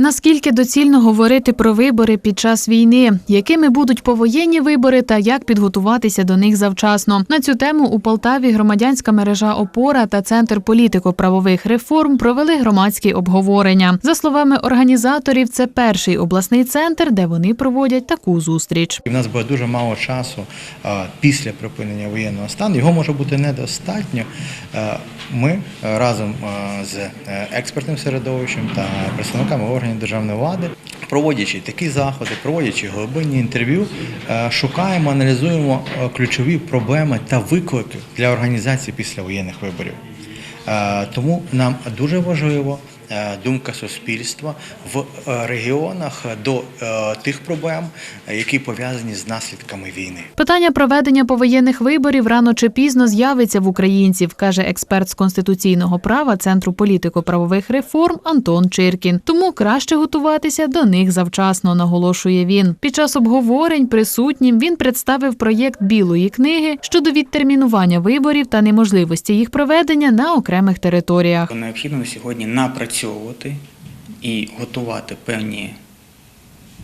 Наскільки доцільно говорити про вибори під час війни, якими будуть повоєнні вибори та як підготуватися до них завчасно? На цю тему у Полтаві громадянська мережа Опора та Центр політико-правових реформ провели громадські обговорення. За словами організаторів, це перший обласний центр, де вони проводять таку зустріч. В нас буде дуже мало часу після припинення воєнного стану. Його може бути недостатньо. Ми е, разом е, з е, експертним середовищем та представниками органів державної влади, проводячи такі заходи, проводячи глибинні інтерв'ю, шукаємо, аналізуємо ключові проблеми та виклики для організації післявоєнних виборів. Тому нам дуже важливо думка суспільства в е, регіонах до е, тих проблем, е, які пов'язані з наслідками війни. Питання проведення повоєнних виборів рано чи пізно з'явиться в українців, каже експерт з конституційного права Центру політико-правових реформ Антон Чиркін. Тому краще готуватися до них завчасно, наголошує він. Під час обговорень присутнім він представив проєкт білої книги щодо відтермінування виборів та неможливості їх проведення на окремих територіях. Необхідно на сьогодні напрацьовувати і готувати певні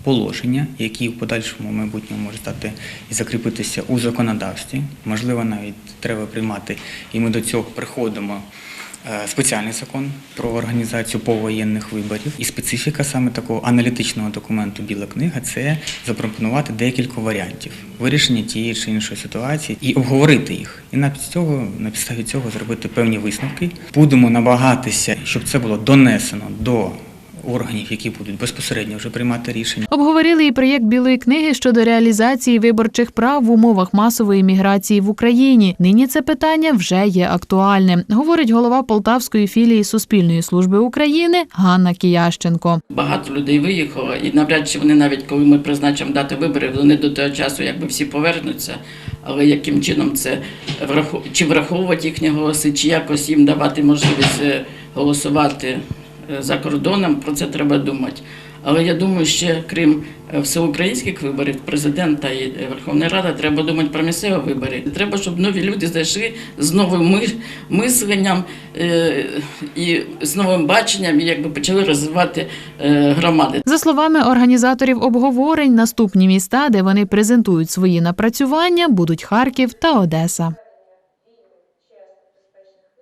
положення, які в подальшому майбутньому можуть стати і закріпитися у законодавстві. Можливо, навіть треба приймати, і ми до цього приходимо. Е, Спеціальний закон про організацію повоєнних виборів і специфіка саме такого аналітичного документу Біла книга це запропонувати декілька варіантів вирішення тієї чи іншої ситуації і обговорити їх. І на цього на підставі цього зробити певні висновки. Будемо намагатися, щоб це було донесено до органів, які будуть безпосередньо вже приймати рішення. Обговорили і проєкт білої книги щодо реалізації виборчих прав в умовах масової міграції в Україні. Нині це питання вже є актуальним, говорить голова Полтавської філії Суспільної служби України Ганна Киященко. Багато людей виїхало, і навряд чи вони навіть коли ми призначимо дати вибори, вони до того часу якби всі повернуться. Але яким чином це чи враховувати їхні голоси, чи якось їм давати можливість е, голосувати за кордоном, про це треба думати. Але я думаю, ще крім е, всеукраїнських виборів, президента і е, Верховної Ради, треба думати про місцеві вибори. Треба, щоб нові люди зайшли з новим мисленням е, і з новим баченням, і якби почали розвивати е, громади. За словами організаторів обговорень, наступні міста, де вони презентують свої напрацювання, будуть Харків та Одеса.